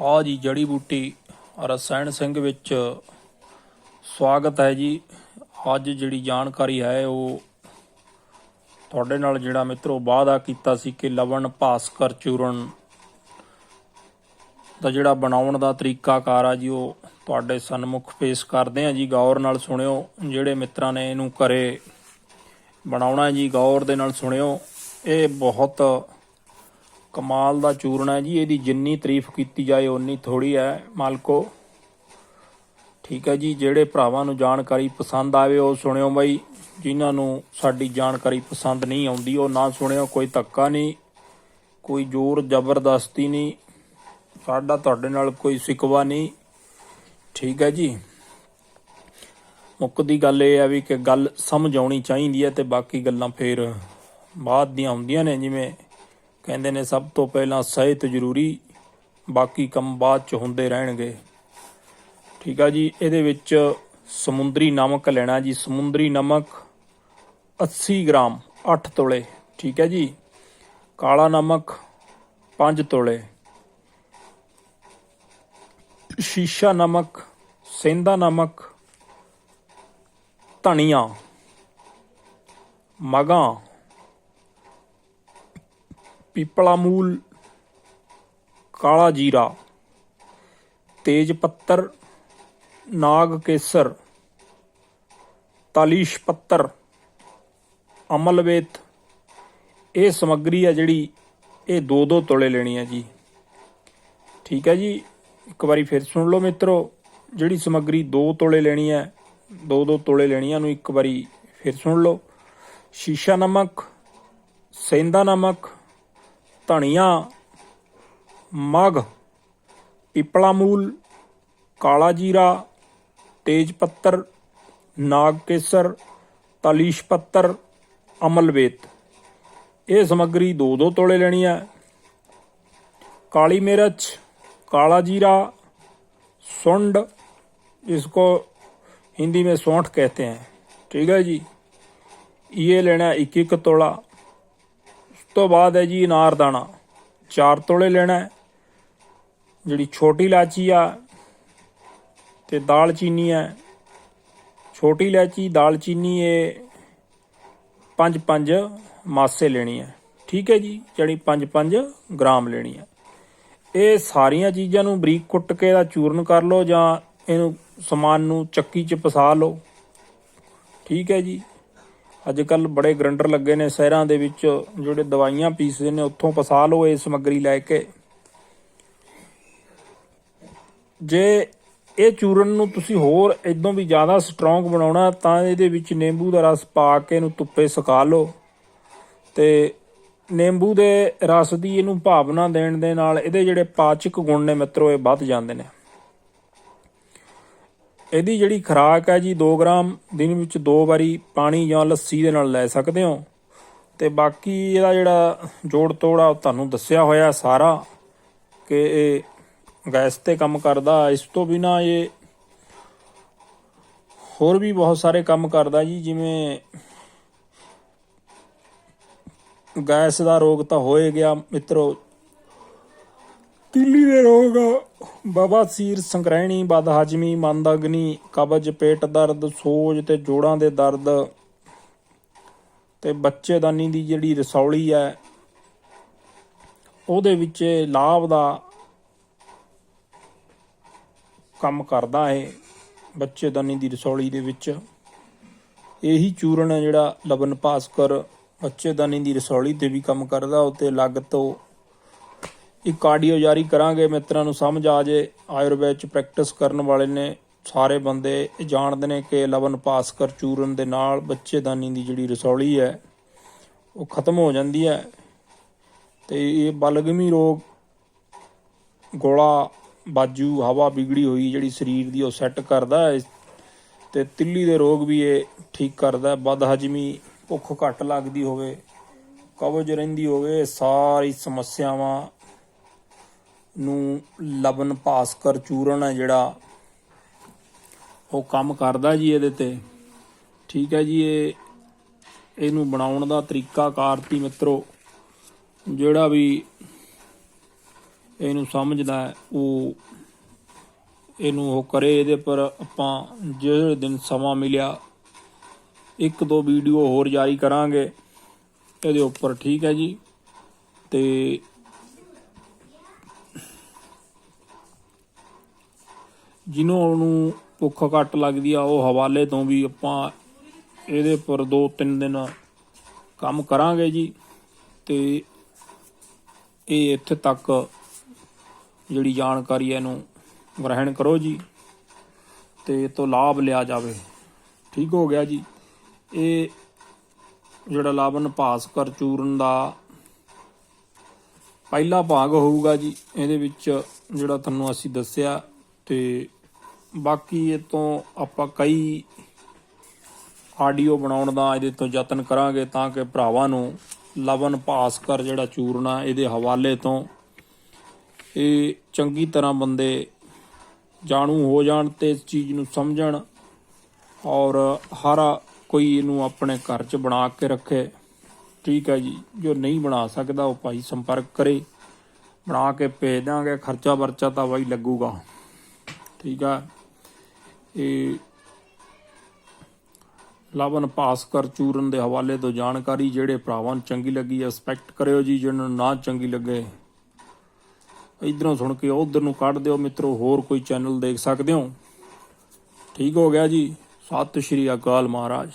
ਹਾਂ ਜੀ ਜੜੀ ਬੂਟੀ ਰਸਾਇਣ ਸਿੰਘ ਵਿੱਚ ਸਵਾਗਤ ਹੈ ਜੀ। ਅੱਜ ਜਿਹੜੀ ਜਾਣਕਾਰੀ ਹੈ ਉਹ ਤੁਹਾਡੇ ਨਾਲ ਜਿਹੜਾ ਮਿੱਤਰੋ ਵਾਅਦਾ ਕੀਤਾ ਸੀ ਕਿ ਲਵਣ ਭਾਸਕਰ ਚੂਰਨ ਦਾ ਜਿਹੜਾ ਬਣਾਉਣ ਦਾ ਤਰੀਕਾਕਾਰ ਆ ਜੀ, ਉਹ ਤੁਹਾਡੇ ਸਨਮੁਖ ਪੇਸ਼ ਕਰਦੇ ਆ ਜੀ। ਗੌਰ ਨਾਲ ਸੁਣਿਓ, ਜਿਹੜੇ ਮਿੱਤਰਾਂ ਨੇ ਇਹਨੂੰ ਘਰੇ ਬਣਾਉਣਾ ਜੀ, ਗੌਰ ਦੇ ਨਾਲ ਸੁਣਿਓ। ਇਹ ਬਹੁਤ ਕਮਾਲ ਦਾ ਚੂਰਨ ਹੈ ਜੀ, ਇਹਦੀ ਜਿੰਨੀ ਤਾਰੀਫ ਕੀਤੀ ਜਾਏ, ਓਨੀ ਥੋੜੀ ਹੈ, ਮਾਲਕੋ। ਠੀਕ ਹੈ ਜੀ, ਜਿਹੜੇ ਭਰਾਵਾਂ ਨੂੰ ਜਾਣਕਾਰੀ ਪਸੰਦ ਆਵੇ, ਉਹ ਸੁਣਿਓ ਬਾਈ। ਜਿਨ੍ਹਾਂ ਨੂੰ ਸਾਡੀ ਜਾਣਕਾਰੀ ਪਸੰਦ ਨਹੀਂ ਆਉਂਦੀ, ਉਹ ਨਾ ਸੁਣਿਓ, ਕੋਈ ਧੱਕਾ ਨਹੀਂ, ਕੋਈ ਜ਼ੋਰ ਜ਼ਬਰਦਸਤੀ ਨਹੀਂ। ਸਾਡਾ ਤੁਹਾਡੇ ਨਾਲ ਕੋਈ ਸਿਕਵਾ ਨਹੀਂ। ਠੀਕ ਹੈ ਜੀ। ਮੁੱਕ ਦੀ ਗੱਲ ਇਹ ਹੈ ਵੀ ਕਿ ਗੱਲ ਸਮਝ ਆਉਣੀ ਚਾਹੀਦੀ ਹੈ ਤੇ ਬਾਕੀ ਗੱਲਾਂ ਫੇਰ ਬਾਅਦ ਦੀਆਂ ਹੁੰਦੀਆਂ ਨੇ, ਜਿਵੇਂ ਕਹਿੰਦੇ ਨੇ ਸਭ ਤੋਂ ਪਹਿਲਾਂ ਸਿਹਤ ਜ਼ਰੂਰੀ, ਬਾਕੀ ਕੰਮ ਬਾਅਦ ਚ ਹੁੰਦੇ ਰਹਿਣਗੇ। ਠੀਕ ਆ ਜੀ, ਇਹਦੇ ਵਿੱਚ ਸਮੁੰਦਰੀ ਨਮਕ ਲੈਣਾ ਜੀ। ਸਮੁੰਦਰੀ ਨਮਕ 80 ਗ੍ਰਾਮ 8 ਤੋਲੇ। ਠੀਕ ਹੈ ਜੀ, ਕਾਲਾ ਨਮਕ 5 ਤੋਲੇ। ਸ਼ੀਸ਼ਾ ਨਮਕ ਸੇਂਦਾ ਨਮਕ, ਧਨੀਆ, ਮਗਾ ਪੀਪਲਾ ਮੂਲ, ਕਾਲਾ ਜੀਰਾ, ਤੇਜ ਪੱਤਰ, ਨਾਗ ਕੇਸਰ, ਤਾਲੀਸ਼ ਪੱਤਰ ਅਮਲਵੇਤ ਇਹ ਸਮੱਗਰੀ ਆ ਜਿਹੜੀ ਇਹ ਦੋ ਦੋ ਤੋਲੇ ਲੈਣੀ ਹੈ ਜੀ। ਠੀਕ ਹੈ ਜੀ? ਇੱਕ ਵਾਰੀ ਫਿਰ ਸੁਣ ਲਓ ਮਿੱਤਰੋ, ਜਿਹੜੀ ਸਮੱਗਰੀ ਦੋ ਤੋਲੇ ਲੈਣੀ ਹੈ ਦੋ ਦੋ ਤੋਲੇ ਲੈਣੀਆਂ ਨੂੰ ਇੱਕ ਵਾਰੀ ਫਿਰ ਸੁਣ ਲਓ। ਸ਼ੀਸ਼ਾ ਨਮਕ, ਸੈਂਦਾ ਨਮਕ ਧਨੀਆ ਮਗ ਪਿਪਲਾ ਮੂਲ ਕਾਲਾ ਜੀਰਾ ਤੇਜ ਪੱਤਰ ਨਾਗ ਕੇਸਰ ਤਾਲੀਸ਼ ਪੱਤਰ ਅਮਲਵੇਤ ਇਹ ਸਮੱਗਰੀ ਦੋ ਦੋ ਤੋਲੇ ਲੈਣੀ ਹੈ काली मिर्च काला जीरा सुंड जिसको हिंदी में सौंठ कहते हैं ठीक है जी ये लेना है एक एक तोला ਉਸ ਤੋਂ ਬਾਅਦ ਹੈ ਜੀ ਅਨਾਰਦਾਣਾ 4 ਤੋਲੇ ਲੈਣਾ ਜਿਹੜੀ ਛੋਟੀ ਇਲਾਚੀ ਆ ਤੇ ਦਾਲਚੀਨੀ ਹੈ। ਛੋਟੀ ਇਲਾਚੀ ਦਾਲਚੀਨੀ ਇਹ 5-5 ਮਾਸੇ ਲੈਣੀ ਹੈ। ਠੀਕ ਹੈ ਜੀ ਜਿਹੜੀ 5-5 ਗ੍ਰਾਮ ਲੈਣੀ ਹੈ। ਇਹ ਸਾਰੀਆਂ ਚੀਜ਼ਾਂ ਨੂੰ ਬਰੀਕ ਕੁੱਟ ਕੇ ਦਾ ਚੂਰਨ ਕਰ ਲਓ ਜਾਂ ਇਹਨੂੰ ਸਮਾਨ ਨੂੰ ਚੱਕੀ 'ਚ ਪਸਾ ਲਓ। ਠੀਕ ਹੈ ਜੀ। ਅੱਜ ਕੱਲ ਬੜੇ ਗਰੰਡਰ ਲੱਗੇ ਨੇ ਸ਼ਹਿਰਾਂ ਦੇ ਵਿੱਚ, ਜਿਹੜੇ ਦਵਾਈਆਂ ਪੀਸਦੇ ਨੇ, ਉੱਥੋਂ ਪਸਾ ਲਓ ਇਹ ਸਮੱਗਰੀ ਲੈ ਕੇ। ਜੇ ਇਹ ਚੂਰਨ ਨੂੰ ਤੁਸੀਂ ਹੋਰ ਇਦੋਂ ਵੀ ਜ਼ਿਆਦਾ ਸਟਰੋਂਗ ਬਣਾਉਣਾ, ਤਾਂ ਇਹਦੇ ਵਿੱਚ ਨਿੰਬੂ ਦਾ ਰਸ ਪਾ ਕੇ ਇਹਨੂੰ ਧੁੱਪੇ ਸੁਕਾ ਲਓ। ਤੇ ਨਿੰਬੂ ਦੇ ਰਸ ਦੀ ਇਹਨੂੰ ਭਾਵਨਾ ਦੇਣ ਦੇ ਨਾਲ ਇਹਦੇ ਜਿਹੜੇ ਪਾਚਕ ਗੁਣ ਨੇ ਮਿੱਤਰੋ, ਇਹ ਵੱਧ ਜਾਂਦੇ ਨੇ। ਇਹਦੀ ਜਿਹੜੀ ਖੁਰਾਕ ਹੈ ਜੀ 2 ਗ੍ਰਾਮ ਦਿਨ ਵਿੱਚ ਦੋ ਵਾਰੀ ਪਾਣੀ ਜਾਂ ਲੱਸੀ ਦੇ ਨਾਲ ਲੈ ਸਕਦੇ ਹੋ। ਤੇ ਬਾਕੀ ਇਹਦਾ ਜਿਹੜਾ ਜੋੜ ਤੋੜਾ ਉਹ ਤੁਹਾਨੂੰ ਦੱਸਿਆ ਹੋਇਆ ਸਾਰਾ ਕਿ ਇਹ ਗੈਸ ਤੇ ਕੰਮ ਕਰਦਾ। ਇਸ ਤੋਂ ਬਿਨਾ ਇਹ ਹੋਰ ਵੀ ਬਹੁਤ ਸਾਰੇ ਕੰਮ ਕਰਦਾ ਜੀ, ਜਿਵੇਂ ਗੈਸ ਦਾ ਰੋਗ ਤਾਂ ਹੋਏ ਗਿਆ। ਮਿੱਤਰੋ ਤਿੱਲੀ ਦੇ ਰੋਗ ਬਵਾਸੀਰ ਸੰਗ੍ਰਹਿਣੀ ਬਦ ਹਜਮੀ ਮੰਦਗਨੀ ਕਬਜ਼, ਪੇਟ ਦਰਦ, ਸੋਜ ਤੇ ਜੋੜਾਂ ਦੇ ਦਰਦ ਤੇ ਬੱਚੇਦਾਨੀ ਦੀ ਜਿਹੜੀ ਰਸੌਲੀ ਹੈ, ਉਹਦੇ ਵਿੱਚ ਲਾਭ ਦਾ ਕੰਮ ਕਰਦਾ ਹੈ ਬੱਚੇਦਾਨੀ ਦੀ ਰਸੌਲੀ ਦੇ ਵਿੱਚ। ਇਹੀ ਚੂਰਨ ਹੈ ਜਿਹੜਾ ਲਬਨ ਭਾਸਕਰ ਬੱਚੇਦਾਨੀ ਦੀ ਰਸੌਲੀ ਤੇ ਵੀ ਕੰਮ ਕਰਦਾ ਉਤੇ ਅਲੱਗ ਤੋਂ ਇੱਕ ਕਾਰਡੀਓ ਜਾਰੀ ਕਰਾਂਗੇ, ਮਿੱਤਰਾਂ ਨੂੰ ਸਮਝ ਆ ਜੇ। ਆਯੁਰਵੇਦ ਚ ਪ੍ਰੈਕਟਿਸ ਕਰਨ ਵਾਲੇ ਨੇ ਸਾਰੇ ਬੰਦੇ ਇਹ ਜਾਣਦੇ ਨੇ ਕਿ ਲਵਨ ਭਾਸਕਰ ਚੂਰਨ ਦੇ ਨਾਲ ਬੱਚੇਦਾਨੀ ਦੀ ਜਿਹੜੀ ਰਸੌਲੀ ਹੈ, ਉਹ ਖਤਮ ਹੋ ਜਾਂਦੀ ਹੈ। ਤੇ ਇਹ ਬਲਗਮੀ ਰੋਗ, ਗੋਲਾ, ਬਾਜੂ, ਹਵਾ ਵਿਗੜੀ ਹੋਈ ਜਿਹੜੀ ਸਰੀਰ ਦੀ ਉਹ ਸੈੱਟ ਕਰਦਾ ਹੈ। ਤੇ ਤਿੱਲੀ ਦੇ ਰੋਗ ਵੀ ਇਹ ਠੀਕ ਕਰਦਾ ਹੈ। ਬਦ ਹਜਮੀ ਭੁੱਖ ਘੱਟ ਲੱਗਦੀ ਹੋਵੇ, ਕਬਜ਼ ਰਹਿੰਦੀ ਹੋਵੇ, ਇਹ ਸਾਰੀ ਸਮੱਸਿਆਵਾਂ ਨੂੰ ਲਬਨ ਭਾਸਕਰ ਚੂਰਨ ਹੈ ਜਿਹੜਾ ਉਹ ਕੰਮ ਕਰਦਾ ਜੀ ਇਹਦੇ ਤੇ। ਠੀਕ ਹੈ ਜੀ, ਇਹ ਇਹਨੂੰ ਬਣਾਉਣ ਦਾ ਤਰੀਕਾ ਕਾਰਤੀ ਮਿੱਤਰੋ, ਜਿਹੜਾ ਵੀ ਇਹਨੂੰ ਸਮਝਦਾ ਹੈ, ਉਹ ਇਹਨੂੰ ਉਹ ਕਰੇ। ਇਹਦੇ ਪਰ ਆਪਾਂ ਜਿਹੜੇ ਦਿਨ ਸਮਾਂ ਮਿਲਿਆ, ਇੱਕ ਦੋ ਵੀਡੀਓ ਹੋਰ ਜਾਰੀ ਕਰਾਂਗੇ। ਇਹਦੇ ਉੱਪਰ ਠੀਕ ਹੈ ਜੀ, ਤੇ ਜਿਹਨੂੰ ਨੂੰ ਭੁੱਖ ਘੱਟ ਲੱਗਦੀ ਆ, ਉਹ ਹਵਾਲੇ ਤੋਂ ਵੀ ਆਪਾਂ ਇਹਦੇ ਉੱਪਰ ਦੋ ਤਿੰਨ ਦਿਨ ਕੰਮ ਕਰਾਂਗੇ ਜੀ। ਤੇ ਇਹ ਇੱਥੇ ਤੱਕ ਜਿਹੜੀ ਜਾਣਕਾਰੀ ਹੈ ਇਹਨੂੰ ਗ੍ਰਹਿਣ ਕਰੋ ਜੀ। ਤੇ ਇਹ ਤੋਂ ਲਾਭ ਲਿਆ ਜਾਵੇ। ਠੀਕ ਹੋ ਗਿਆ ਜੀ। ਇਹ ਜਿਹੜਾ ਲਾਭਨ ਭਾਸਕਰ ਚੂਰਨ ਦਾ ਪਹਿਲਾ ਭਾਗ ਹੋਊਗਾ ਜੀ। ਇਹਦੇ ਵਿੱਚ ਜਿਹੜਾ ਤੁਹਾਨੂੰ ਅਸੀਂ ਦੱਸਿਆ ਤੇ ਬਾਕੀ ਇਹ ਤੋਂ ਆਪਾਂ ਕਈ ਆਡੀਓ ਬਣਾਉਣ ਦਾ ਇਹਦੇ ਤੋਂ ਯਤਨ ਕਰਾਂਗੇ ਤਾਂ ਕਿ ਭਰਾਵਾਂ ਨੂੰ ਲਵਨ ਭਾਸਕਰ ਜਿਹੜਾ ਚੂਰਨਾ ਇਹਦੇ ਹਵਾਲੇ ਤੋਂ ਇਹ ਚੰਗੀ ਤਰ੍ਹਾਂ ਬੰਦੇ ਜਾਣੂ ਹੋ ਜਾਣ ਤੇ ਇਸ ਚੀਜ਼ ਨੂੰ ਸਮਝਣ ਔਰ ਹਰ ਕੋਈ ਇਹਨੂੰ ਆਪਣੇ ਘਰ 'ਚ ਬਣਾ ਕੇ ਰੱਖੇ। ਠੀਕ ਹੈ ਜੀ, ਜੋ ਨਹੀਂ ਬਣਾ ਸਕਦਾ ਉਹ ਭਾਈ ਸੰਪਰਕ ਕਰੇ। ਬਣਾ ਕੇ ਭੇਜ ਦਾਂਗੇ ਖਰਚਾ ਵਰਚਾ ਤਾਂ ਬਾਈ ਲੱਗੂਗਾ। ਠੀਕ ਆ। ਇਹ ਲਵਨ ਭਾਸਕਰ ਚੂਰਨ ਦੇ ਹਵਾਲੇ ਤੋਂ ਜਾਣਕਾਰੀ, ਜਿਹੜੇ ਭਰਾਵਾਂ ਨੂੰ ਚੰਗੀ ਲੱਗੀ ਹੈ ਕਰਿਓ ਜੀ, ਜਿਹਨਾਂ ਨੂੰ ਨਾ ਚੰਗੀ ਲੱਗੇ। ਇਧਰੋਂ ਸੁਣ ਕੇ ਉਧਰ ਨੂੰ ਕੱਢ ਦਿਓ ਮਿੱਤਰੋ, ਹੋਰ ਕੋਈ ਚੈਨਲ ਦੇਖ ਸਕਦੇ ਹੋ? ਠੀਕ ਹੋ ਗਿਆ ਜੀ। ਸਤਿ ਸ਼੍ਰੀ ਅਕਾਲ ਮਹਾਰਾਜ।